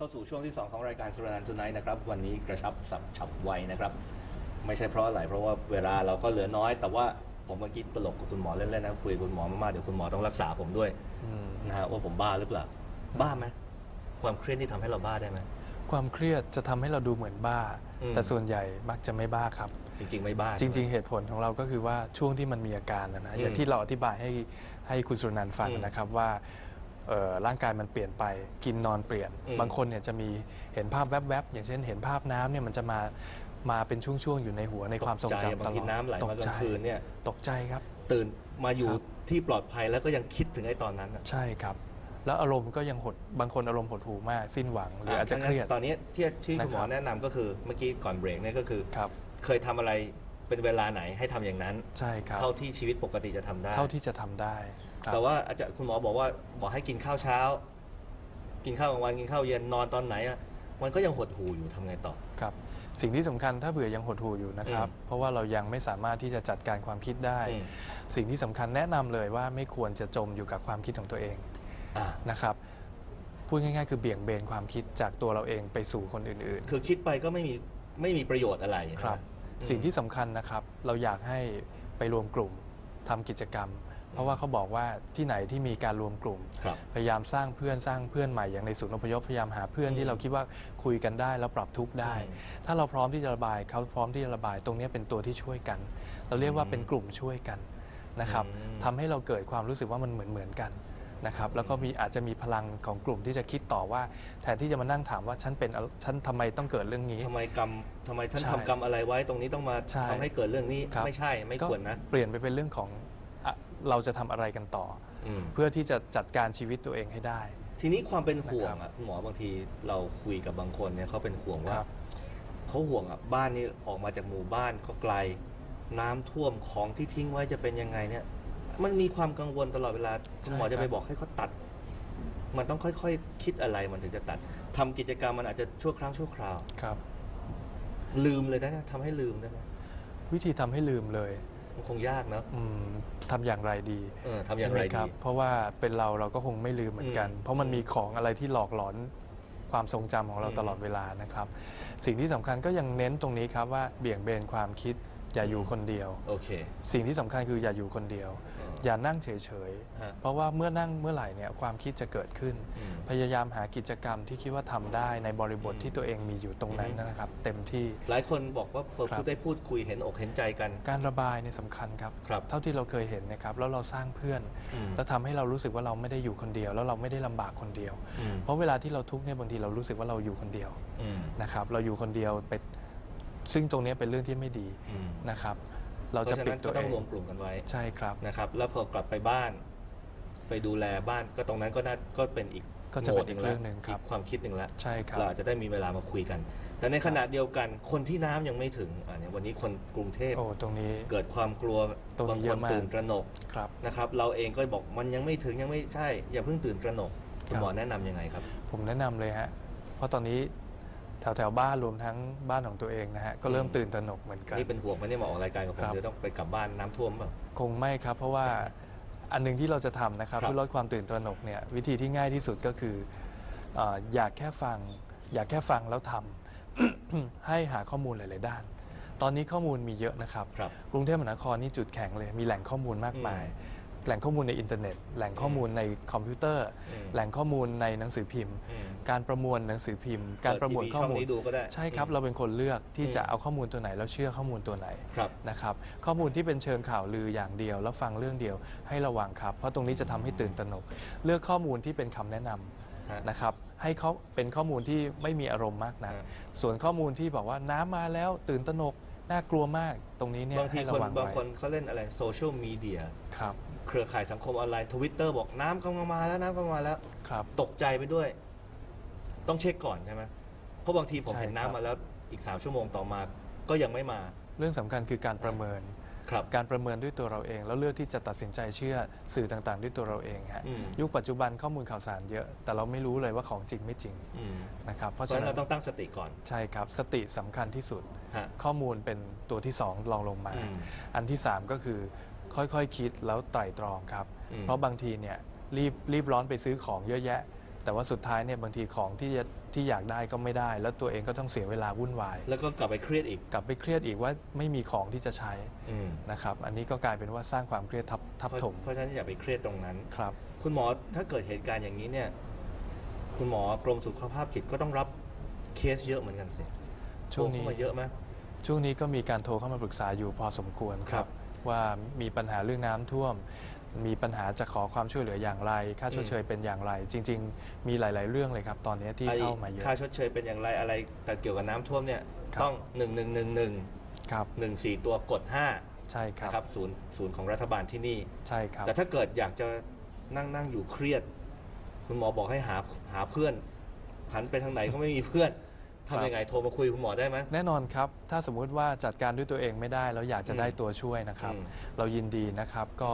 เข้าสู่ช่วงที่ 2 ของรายการสุรนันทุนไนนะครับ วันนี้กระชับสับฉับไวนะครับ ไม่ใช่เพราะอะไรเพราะว่าเวลาเราก็เหลือน้อย แต่ว่าผมเมื่อกี้ตลกกับคุณหมอเล่นๆนะคุยกับคุณหมอมากๆเดี๋ยวคุณหมอต้องรักษาผมด้วยอืมนะฮะว่าผมบ้าหรือเปล่า บ้าไหมความเครียดที่ทำให้เราบ้าได้ไหมความเครียดจะทำให้เราดูเหมือนบ้าอืมแต่ส่วนใหญ่มักจะไม่บ้าครับ จริง ๆ ไม่บ้า จริง ๆ เหตุผลของเราก็คือว่าช่วงที่มันมีอาการนะนะอย่างอืมที่เราอธิบายให้ให้คุณสุรนันท์ฟังอืมนะครับว่าเอ่อ ร่างกายมันเปลี่ยนไปกินนอนเปลี่ยนอืมบางคนเนี่ยจะมีเห็นภาพแวบๆอย่างเช่นเห็นภาพน้ำเนี่ยมันจะมามาเป็นช่วงๆอยู่ในหัวในความทรงตกใจจำตบางลทีอดน้ำไหลตมากกลาใจงคืนเนี่ยตกใจครับ ตื่นมาอยู่ครับที่ปลอดภัยแล้วก็ยังคิดถึงไอ้ตอนนั้นอะใช่ครับ แล้วอารมณ์ก็ยังหดบางคนอารมณ์หดหูมากสิ้นหวังหรืออาจจะเครียดตอนนี้ที่ที่คุณหมอนะครับแนะนำก็คือเมื่อกี้ก่อนเบรกเนี่ยก็คือครับเคยทำอะไรเป็นเวลาไหนให้ทำอย่างนั้น ใช่ครับ เท่าที่ชีวิตปกติจะทำได้ เท่าที่จะทำได้ ครับแต่ว่าอาจารย์คุณหมอบอกว่าบอกให้กินข้าวเช้า กินข้าวกลางวันกินข้าวเย็นนอนตอนไหนอะมันก็ยังหดหูอยู่ทำไงต่อ ครับ สิ่งที่สำคัญถ้าเบื่อยังหดหูอยู่นะครับ อืมเพราะว่าเรายังไม่สามารถที่จะจัดการความคิดได้ อืม สิ่งที่สำคัญแนะนำเลยว่าไม่ควรจะจมอยู่กับความคิดของตัวเองอ่านะครับ พูดง่ายๆ คือเบี่ยงเบนความคิดจากตัวเราเองไปสู่คนอื่นคือคิดไปก็ไม่มีไม่มีประโยชน์อะไรๆครับนะอืมสิ่งที่สำคัญนะครับ เราอยากให้ไปรวมกลุ่มทำกิจกรรม เพราะว่าเขาบอกว่าที่ไหนที่มีการรวมกลุ่ม ครับ พยายามสร้างเพื่อนสร้างเพื่อนใหม่อย่างในศูนย์อพยพพยายามหาเพื่อนอืมที่เราคิดว่าคุยกันได้แล้วปรับทุกข์ได้อืมถ้าเราพร้อมที่จะระบายเขาพร้อมที่จะระบายตรงนี้เป็นตัวที่ช่วยกัน เราเรียกว่าอืมเป็นกลุ่มช่วยกันนะครับอืม ทำให้เราเกิดความรู้สึกว่ามันเหมือนเหมือนๆกันนะครับแล้วก็มีอาจจะมีพลังของกลุ่มที่จะคิดต่อว่าแทนที่จะมานั่งถามว่าฉันเป็นอะไรฉันทำไมต้องเกิดเรื่องนี้ ทำไมกรรมทำไมท่านใช่ทำกรรมอะไรไว้ ตรงนี้ต้องมาใช่ทำให้เกิดเรื่องนี้ ครับ ไม่ใช่ไม่ก็ควรนะ เปลี่ยนไปเป็นเรื่องของอะ เราจะทำอะไรกันต่ออืมเพื่อที่จะจัดการชีวิตตัวเองให้ได้ ทีนี้ความเป็นห่วงนะครับอะคุณหมอบางทีเราคุยกับบางคนเนี่ยเขาเป็นห่วงว่าครับ เขาห่วงอะบ้านนี้ออกมาจากหมู่บ้านก็ไกล น้ำท่วมของที่ทิ้งไว้จะเป็นยังไงเนี่ย มันมีความกังวลตลอดเวลาคุณหมอใช่จะไปครับบอกให้เขาตัด มันต้องค่อยๆคิดอะไรมันถึงจะตัดทำกิจกรรมมันอาจจะชั่วครั้งชั่วคราว ครับ ลืมเลยได้นะทำให้ลืมได้ไหมวิธีทำให้ลืมเลย มันคงยากเนอะอืมทำอย่างไรดีเออทำอย่างไรใช่หมคดี บเพราะว่าเป็นเราเราก็คงไม่ลืมเหมือนกัน อืมเพราะมันมีของอะไรที่หลอกหลอนความทรงจำของเราอืมตลอดเวลานะครับ สิ่งที่สำคัญก็ยังเน้นตรงนี้ครับว่าเบี่ยงเบนความคิดอย่าอยู่คนเดียว โอเค สิ่งที่สำคัญคืออย่าอยู่คนเดียว เออ อย่านั่งเฉยฮะๆ เพราะว่าเมื่อนั่งเมื่อไหร่เนี่ยความคิดจะเกิดขึ้น อืมพยายามหากิจกรรมที่คิดว่าทำได้ในบริบทอืมที่ตัวเองมีอยู่ตรงนั้นอืมนะครับ เต็มที่ หลายคนบอกว่าพอครับพูดได้พูดคุยเห็นอกเห็นใจกัน การระบายเนี่ยสำคัญครับ ครับเท่าที่เราเคยเห็นนะครับแล้วเราสร้างเพื่อนอืม แล้วทำให้เรารู้สึกว่าเราไม่ได้อยู่คนเดียว แล้วเราไม่ได้ลำบากคนเดียว อืมเพราะเวลาที่เราทุกข์เนี่ยบางทีเรารู้สึกว่าเราอยู่คนเดียวอืมนะครับ เราอยู่คนเดียวไปซึ่งตรงเนี้ยเป็นเรื่องที่ไม่ดีอืม นะครับ เราเพจะราะฉะปิดนั้นตัก็วต้อเองงรวมกลุ่มกันไว้ใช่ครับนะครับ แล้วพอกลับไปบ้าน ไปดูแลบ้านก็ตรงนั้นก็น่าก็เป็นอีกก็จะเป็นโหมดอีกละเรื่องหนึ่งครับกความคิดหนึ่งละใช่ครับเราอาจจะได้มีเวลามาคุยกัน แต่ในขณะเดียวกันคนที่น้ำยังไม่ถึงอ่าเนี่ยวันนี้คนกรุงเทพโอ้ตรงนี้เกิดความกลัวตรงนี้บางเยคอะนมากตื่นตระหนกครับนะครับ เราเองก็บอกมันยังไม่ถึงยังไม่ใช่ อย่าเพิ่งตื่นตระหนกคุณหมอแนะนำยังไงครับ ผมแนะนำเลยฮะเพราะตอนนี้ แถวแถวๆบ้านรวมทั้งบ้านของตัวเองนะฮะก็เริ่มอืมตื่นตระหนกเหมือนกัน นี่เป็นห่วงไหม่ได้มาออกรายการกับผมครับเดี๋ยวต้องไปกลับบ้านน้ำท่วมเปล่า คงไม่ครับ เพราะว่าอันหนึงที่เราจะทำนะครับครับ เพื่อลดความตื่นตระหนกเนี่ยวิธีที่ง่ายที่สุดก็คือเอ่ออยากแค่ฟัง อยากแค่ฟังแล้วทำ ให้หาข้อมูลหลาย ๆ ด้าน ตอนนี้ข้อมูลมีเยอะนะครับ ครับ กรุงเทพมหานครนี่จุดแข็งเลยมีแหล่งข้อมูลมากมายแหล่งข้อมูลในอินเทอร์เน็ต แหล่งข้อมูลในคอมพิวเตอร์อืมแหล่งข้อมูลในหนังสือพิมพ์อืมการประมวลหนังสือพิมพ์ การประมวลเปิดทีวีข้อมูลช่องนี้ดูก็ได้ใช่ครับอืมเราเป็นคนเลือกที่อืมจะเอาข้อมูลตัวไหน แล้วเชื่อข้อมูลตัวไหนครับนะครับข้อมูลที่เป็นเชิงข่าวลืออย่างเดียว แล้วฟังเรื่องเดียวให้ระวังครับ เพราะตรงนี้จะทำให้ตื่นตระหนก เลือกข้อมูลที่เป็นคำแนะนำฮะนะครับให้เขาเป็นข้อมูลที่ไม่มีอารมณ์มากนะฮะส่วนข้อมูลที่บอกว่าน้ำมาแล้วตื่นตระหนก น่ากลัวมากตรงนี้เนี่ยบางทีให้คนระวังบางไว้คนเขาเล่นอะไรโซเชียลมีเดียครับเครือข่ายสังคมออนไลน์ทวิตเตอร์บอกน้ำกำลังมาแล้วน้ำกำลังมาแล้ว ครับ ตกใจไปด้วย ต้องเช็คก่อนใช่ไหมเพราะบางทีผมใช่เห็นครับ น้ำมาแล้วอีกสามชั่วโมงต่อมาก็ยังไม่มา เรื่องสำคัญคือการประเมิน ครับการประเมินด้วยตัวเราเอง แล้วเลือกที่จะตัดสินใจเชื่อสื่อต่างๆ ด้วยตัวเราเองฮะอืม ยุคปัจจุบันข้อมูลข่าวสารเยอะ แต่เราไม่รู้เลยว่าของจริงไม่จริงอืมนะครับเพเพราะราะฉะฉะนั้นนั้นเราต้องตั้งสติก่อนใช่ครับสติสำคัญที่สุด ฮะ ข้อมูลเป็นตัวที่2ลองลงมา อืมอันที่3ก็คือค่อยๆคคิดแล้วไตร่ตรองครับ อืมเพราะบางทีเนี่ยรีบรีบร้อนไปซื้อของเยอะแยะ แต่ว่าสุดท้ายเนี่ยบางทีของที่จะที่อยากได้ก็ไม่ได้ แล้วตัวเองก็ต้องเสียเวลาวุ่นวาย แล้วก็กลับไปเครียดอีก กลับไปเครียดอีกว่าไม่มีของที่จะใช้อืมนะครับ อันนี้ก็กลายเป็นว่าสร้างความเครียดทับทับเพราะถมเพราะฉะนั้นอย่าไปเครียดตรงนั้น ครับ คุณหมอถ้าเกิดเหตุการณ์อย่างนี้เนี่ย คุณหมอกรมสุขภาพจิตก็ต้องรับเคสเยอะเหมือนกันสิช่วงนี้ โทรเข้ามาเยอะไหม ช่วงนี้ก็มีการโทรเข้ามาปรึกษาอยู่พอสมควรคครัรับบ ว่ามีปัญหาเรื่องน้ำท่วม มีปัญหาจะขอความช่วยเหลืออย่างไร ค่าชดเชยเป็นอย่างไร จริง ๆ มีหลาย ๆ เรื่องเลยครับ ตอนนี้ที่ไอ้เข้ามาเยอะ ค่าชดเชยเป็นอย่างไรอะไรแต่เกี่ยวกับน้ำท่วมเนี่ยครับ ต้องหนึ่งหนึ่งหนึ่งหนึ่งครับหนึ่งสี่ตัวกดห้าใช่ครับ นะครับศูนย์ศูนย์ของรัฐบาลที่นี่ ใช่ครับ แต่ถ้าเกิดอยากจะนั่งนั่งอยู่เครียด คุณหมอบอกให้หาหาเพื่อนหันไปทางไหนก็ไม่มีเพื่อนครับทำยังไงโทรมาคุยกับคุณหมอได้ไหม แน่นอนครับ ถ้าสมมุติว่าจัดการด้วยตัวเองไม่ได้ แล้วอยากจะอืมได้ตัวช่วยนะครับ อืมเรายินดีนะครับ ก็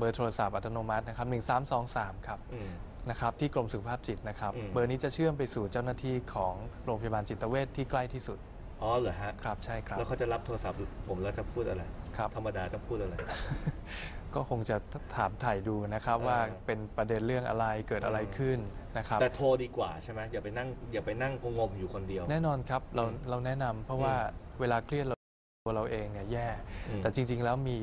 เบอร์โทรศัพท์อัตโนมัตินะครับ1323ครับอืม นะครับที่กรมสุขภาพจิตนะครับอืม เบอร์นี้จะเชื่อมไปสู่เจ้าหน้าที่ของโรงพยาบาลจิตเวชที่ใกล้ที่สุดอ๋อเหรอฮะ ครับใช่ครับแล้วเขาจะรับโทรศัพท์ผมแล้วจะพูดอะไร ครับ ธรรมดาต้องพูดอะไร ก็คงจะถามถ่ายดูนะครับเออ ว่าเป็นประเด็นเรื่องอะไรเกิดอะไรเออขึ้นนะครับ แต่โทรดีกว่าใช่ไหมอย่าไปนั่งอย่าไปนั่งงมอยู่คนเดียว แน่นอนครับเราอืมเราแนะนำเพราะว่าเวลาเครียดเราตัวเราเองเนี่ยแย่ อืมแต่จริง ๆ แล้วมี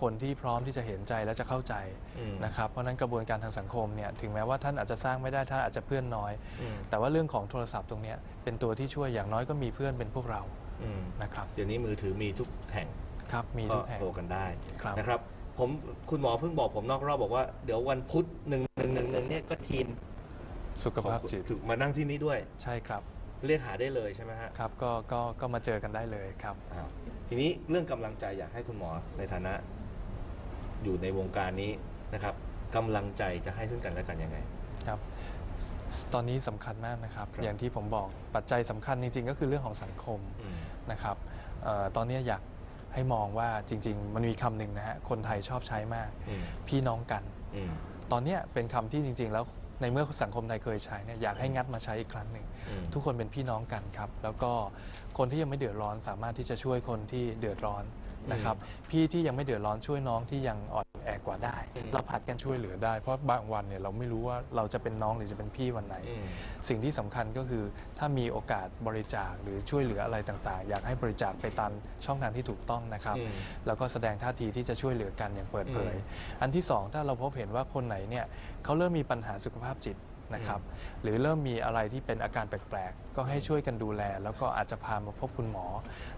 คนที่พร้อมที่จะเห็นใจและจะเข้าใจอืมนะครับเพราะฉะนั้นกระบวนการทางสังคมเนี่ยถึงแม้ว่าท่านอาจจะสร้างไม่ได้ท่านอาจจะเพื่อนน้อยอืมแต่ว่าเรื่องของโทรศัพท์ตรงเนี้ยเป็นตัวที่ช่วยอย่างน้อยก็มีเพื่อนเป็นพวกเราอืมนะครับเดี๋ยวนี้มือถือมีทุกแห่งครับมีก็ทุกแห่งโทรกันได้ครับนะครับผมคุณหมอเพิ่งบอกผมนอกรอบบอกว่าเดี๋ยววันพุธหนึ่งหนึ่งหนึ่งหนึ่งเนี่ยก็ทีมสุขภาพจิตถึงมานั่งที่นี้ด้วยใช่ครับเรียกหาได้เลยใช่ไหมฮะครับก็ก็ก็มาเจอกันได้เลยครับอ้าวทีนี้เรื่องกำลังใจอยากให้คุณหมอในฐานะ อยู่ในวงการนี้นะครับกำลังใจจะให้ซึ่งกันและกันยังไง ครับตอนนี้สำคัญมากนะครับ ครับ อย่างที่ผมบอกปัจจัยสำคัญจริงๆ ก็คือเรื่องของสังคมอืม นะครับเออตอนนี้อยากให้มองว่าจริง ๆ มันมีคำหนึ่งนะฮะคนไทยชอบใช้มาก อืม พี่น้องกัน อืม ตอนเนี้ยเป็นคำที่จริง ๆ แล้วในเมื่อสังคมไทยเคยใช้เนี่ยอยากให้งัดมาใช้อีกครั้งหนึ่ง อืม ทุกคนเป็นพี่น้องกันครับ แล้วก็คนที่ยังไม่เดือดร้อนสามารถที่จะช่วยคนที่เดือดร้อน นะครับพี่ที่ยังไม่เดือดร้อนช่วยน้องที่ยังอ่อนแอกว่าได้อืมเราผัดกันช่วยเหลือได้ เพราะบางวันเนี่ยเราไม่รู้ว่าเราจะเป็นน้องหรือจะเป็นพี่วันไหนอืมสิ่งที่สำคัญก็คือถ้ามีโอกาสบริจาคหรือช่วยเหลืออะไรต่างๆ อยากให้บริจาคไปตามช่องทางที่ถูกต้องนะครับอืมแล้วก็แสดงท่าทีที่จะช่วยเหลือกันอย่างเปิดเผย อันที่สองถ้าเราพบเห็นว่าคนไหนเนี่ยเขาเริ่มมีปัญหาสุขภาพจิต นะครับหรือเริ่มมีอะไรที่เป็นอาการแปลกๆ ก็ให้ช่วยกันดูแล แล้วก็อาจจะพามาพบคุณหมอ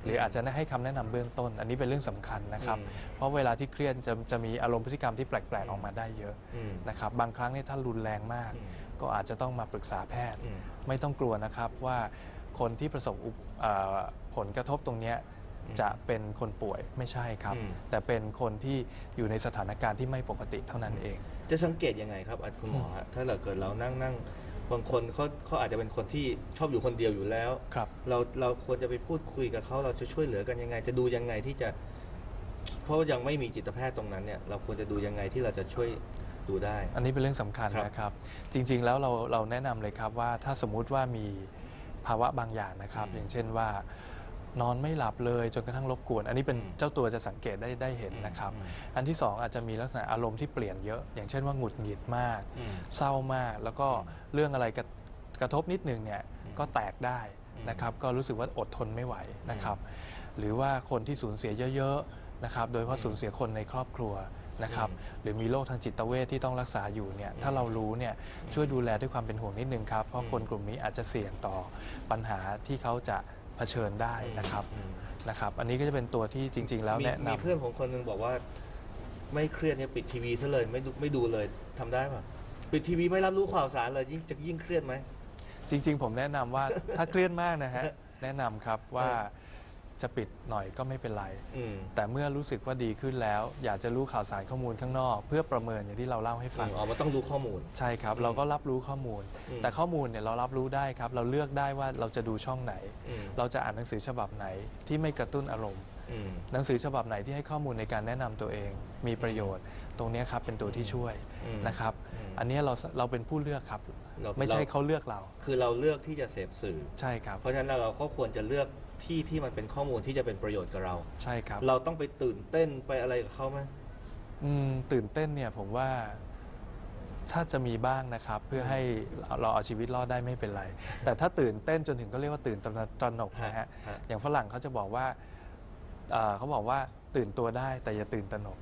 หรืออาจจะให้คำแนะนำเบื้องต้น อันนี้เป็นเรื่องสำคัญนะครับอืมเพราะเวลาที่เครียดจะจะมีอารมณ์พฤติกรรมที่แปลกๆออกมาได้เยอะอืมนะครับบางครั้งเนี่ยถ้ารุนแรงมากอืมก็อาจจะต้องมาปรึกษาแพทย์อืมไม่ต้องกลัวนะครับว่าคนที่ประสบอุปเอ่อผลกระทบตรงเนี้ยอืม จะเป็นคนป่วยไม่ใช่ครับอืมแต่เป็นคนที่อยู่ในสถานการณ์ที่ไม่ปกติเท่านั้นเอง จะสังเกตยังไงครับอาจคุณหมอฮะถ้าเราเกิดเรานั่งนั่งบางคนเขาเขาอาจจะเป็นคนที่ชอบอยู่คนเดียวอยู่แล้วครับเราเราควรจะไปพูดคุยกับเขาเราจะช่วยเหลือกันยังไง จะดูยังไงที่จะเพราะยังไม่มีจิตแพทย์ตรงนั้นเนี่ยเราควรจะดูยังไงที่เราจะช่วยดูได้ อันนี้เป็นเรื่องสำคัญครับนะครับ จริง ๆ แล้วเราเราแนะนำเลยครับว่าถ้าสมมุติว่ามีภาวะบางอย่างนะครับอืมอย่างเช่นว่า นอนไม่หลับเลยจนกระทั่งรบกวน อันนี้เป็นอืมเจ้าตัวจะสังเกตได้ได้เห็นนะครับอืมอันที่สองอาจจะมีลักษณะอารมณ์ที่เปลี่ยนเยอะ อย่างเช่นว่าหงุดหงิดมากอืมเศร้ามาก แล้วก็เรื่องอะไรกระกระทบนิดนึงเนี่ยอืมก็แตกได้อืมนะครับก็รู้สึกว่าอดทนไม่ไหวนะครับ หรือว่าคนที่สูญเสียเยอะๆนะครับโดยเฉพาะอืมสูญเสียคนในครอบครัวนะครับอืมหรือมีโรคทางจิตเวชที่ต้องรักษาอยู่เนี่ยถ้าเรารู้เนี่ยช่วยดูแลด้วยความเป็นห่วงนิดนึงครับ เพอืราะมคนกลุ่มนี้อาจจะเสี่ยงต่อปัญหาที่เขาจะเผชิญได้นะครับอืมนะครับอันนี้ก็จะเป็นตัวที่จริง ๆ แล้วมีแนะมีนำเพื่อนผมคนหนึงบอกว่า ไม่เครียดเนี่ยปิดทีวีซะเลยไม่ดูไม่ดูเลยทำได้ป่ะปิดทีวีไม่รับรู้ข่าวสารเลยยิ่งจะยิ่งเครียดไหม จริง ๆ ผมแนะนำว่า ถ้าเครียดมากนะฮะแนะนำครับว่า จะปิดหน่อยก็ไม่เป็นไร อืม แต่เมื่อรู้สึกว่าดีขึ้นแล้ว อยากจะรู้ข่าวสารข้อมูลข้างนอก เพื่อประเมินอย่างที่เราเล่าให้ฟัง อ๋อมันต้องรู้ข้อมูล ใช่ครับ เราก็รับรู้ข้อมูล อืม แต่ข้อมูลเนี่ยเรารับรู้ได้ครับ เราเลือกได้ว่าเราจะดูช่องไหน อืม เราจะอ่านหนังสือฉบับไหนที่ไม่กระตุ้นอารมณ์อืม หนังสือฉบับไหนที่ให้ข้อมูลในการแนะนำตัวเอง มีประโยชน์ ตรงเนี้ยครับเป็นตัวที่ช่วยอืมนะครับอืมอันเนี้ยเราเราเป็นผู้เลือกครับเราไม่ใช่เราเขาเลือกเรา คือเราเลือกที่จะเสพสื่อใช่ครับเพราะฉะนั้นเราก็ควรจะเลือกที่ที่มันเป็นข้อมูลที่จะเป็นประโยชน์กับเรา ใช่ครับ เราต้องไปตื่นเต้นไปอะไรกับเขาไหมอืมตื่นเต้นเนี่ยผมว่าถ้าจะมีบ้างนะครับ เพื่อให้เราเอาชีวิตรอดได้ไม่เป็นไร แต่ถ้าตื่นเต้นจนถึงก็เรียกว่าตื่นตระหนตระหนกนะฮะฮะอย่างฝรั่งเขาจะบอกว่า เอ่อเขาบอกว่าตื่นตัวได้แต่อย่าตื่นตระหนก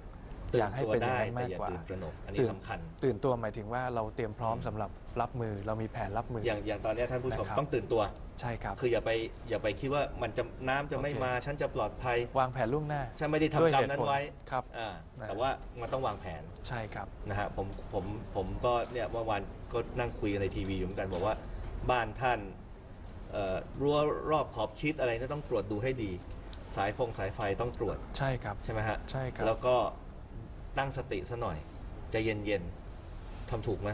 ตื่อนยากให้ตัวเป็นอย่าได้งนั้นแต่มากอย่ากว่าตื่นตระหนกอันตื่นี้นสำคัญ ตื่นตัวหมายถึงว่าเราเตรียมพร้อมสำหรับรับมือเรามีแผนรับมืออย่างอย่างตอนเนี้ยท่านผู้ชมนะครับ ต้องตื่นตัว ใช่ครับ คืออย่าไปอย่าไปคิดว่ามันจะน้ำจะไม่โอเค มาฉันจะปลอดภัย วางแผนล่วงหน้าฉันไม่ได้ด้วยทำกรรเหมตุนั้นผลไว้ครับ อ่านะ แต่ว่ามันต้องวางแผนใช่ครับ นะฮะผมผมผมก็เนี่ยเมื่อวานก็นั่งคุยกันในทีวีอยู่เหมือนกันบอกว่าบ้านท่านเอ่อรั้วรอบขอบชิดอะไรเนี่ยต้องตรวจดูให้ดี สายฟงสายไฟต้องตรวจใช่ครับ ใช่ไหมฮะใช่ครับ แล้วก็ตั้งสติซะหน่อยใจเย็นๆทำถูกไหม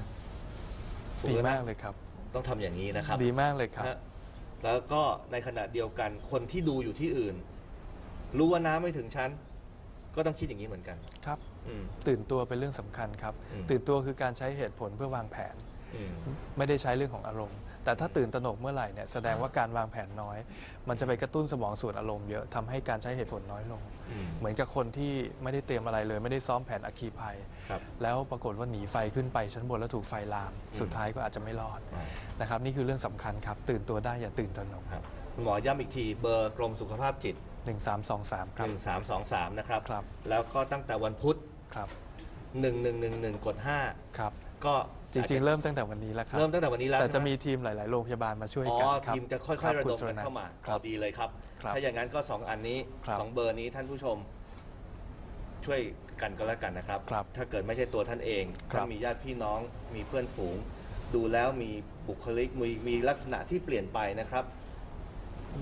ถูดีแล้วนะมากเลยครับ ต้องทำอย่างนี้นะครับ ดีมากเลยครับฮะแล้วก็ในขณะเดียวกันคนที่ดูอยู่ที่อื่น รู้ว่าน้ำไม่ถึงชั้น ก็ต้องคิดอย่างนี้เหมือนกัน ครับ อืม ตื่นตัวเป็นเรื่องสำคัญครับ อืม ตื่นตัวคือการใช้เหตุผลเพื่อวางแผนอืม ไม่ได้ใช้เรื่องของอารมณ์ แต่ถ้าตื่นตระหนกเมื่อไหร่เนี่ยแสดงว่าการวางแผนน้อย มันจะไปกระตุ้นสมองส่วนอารมณ์เยอะทำให้การใช้เหตุผลน้อยลงอืมเหมือนกับคนที่ไม่ได้เตรียมอะไรเลย ไม่ได้ซ้อมแผนอัคคีภัยครับแล้วปรากฏว่าหนีไฟขึ้นไปชั้นบนแล้วถูกไฟลาม สุดท้ายก็อาจจะไม่รอดอ่านะครับนี่คือเรื่องสำคัญครับ ตื่นตัวได้อย่าตื่นตระหนกครับคุณหมอย้ำอีกทีเบอร์กรมสุขภาพจิต 1323ครับ1323นะครับครับแล้วก็ตั้งแต่วันพุธครับ1111กดครับ5ก็ จริงๆ เริ่มตั้งแต่วันนี้แล้วครับ เริ่มตั้งแต่วันนี้แล้วแต่จะใช่ไหมีทีมหลาย ๆ โรงพยาบาลมาช่วยอ๋อกันครับทีมจะค่คอย ๆ ระบคุดณมสุกันนันท์เข้ามาครับเอาดีเลยครับครับ ถ้าอย่างนั้นก็ 2 อันนี้ครับ2เบอร์นี้ท่านผู้ชม ช่วยกันก็แล้วกันนะครับครับถ้าเกิดไม่ใช่ตัวท่านเองครับท่านมีญาติพี่น้องมีเพื่อนฝูง ดูแล้วมีบุคลิกมีมีลักษณะที่เปลี่ยนไปนะครับ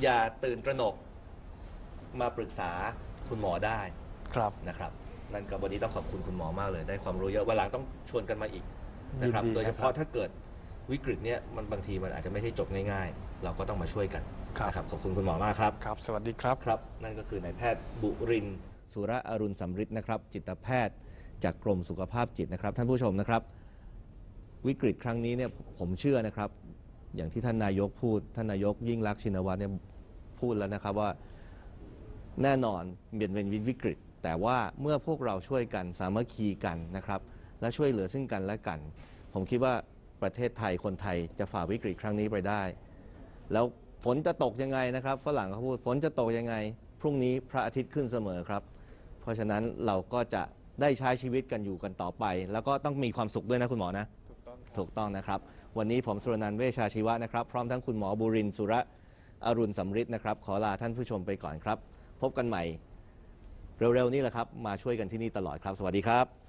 อย่าตื่นตระหนก มาปรึกษาคุณหมอได้ครับนะครับ นั่นก็วันนี้ต้องขอบคุณคุณหมอมากเลย ได้ความรู้เยอะวันหลังต้องชวนกันมาอีก นะครับ ยินดีโดยเฉนะคพาะรับถ้าเกิดวิกฤตเนี้ยมันบางทีมันอาจจะไม่ใช่จบง่ายๆ เราก็ต้องมาช่วยกันครับนะครับขอบคุณคุณหมอมากครับ ครับ สวัสดีครับ ครับ นั่นก็คือนายแพทย์บุรินทร์สุระอรุณสำริดนะครับ จิตแพทย์จากกรมสุขภาพจิตนะครับ ท่านผู้ชมนะครับ วิกฤตครั้งนี้เนี่ยผมเชื่อนะครับ อย่างที่ท่านนายกพูด ท่านนายกยิ่งรักษณ์ชินวัตรเนี่ยพูดแล้วนะครับว่า แน่นอนเบียนเป็นวิกฤต แต่ว่าเมื่อพวกเราช่วยกันสามัคคีกันนะครับ และช่วยเหลือซึ่งกันและกัน ผมคิดว่าประเทศไทยคนไทยจะฝ่าวิกฤตครั้งนี้ไปได้ แล้วฝนจะตกยังไงนะครับฝรั่งเขาพูดฝนจะตกยังไง พรุ่งนี้พระอาทิตย์ขึ้นเสมอครับ เพราะฉะนั้นเราก็จะได้ใช้ชีวิตกันอยู่กันต่อไป แล้วก็ต้องมีความสุขด้วยนะคุณหมอนะ ถูกต้องถูกต้องนะครับ วันนี้ผมสุรนันท์เวชาชีวะนะครับ พร้อมทั้งคุณหมอบุรินทร์สุระอรุณสำริดนะครับ ขอลาท่านผู้ชมไปก่อนครับ พบกันใหม่ เร็วๆ นี้แหละครับ มาช่วยกันที่นี่ตลอดครับ สวัสดีครับ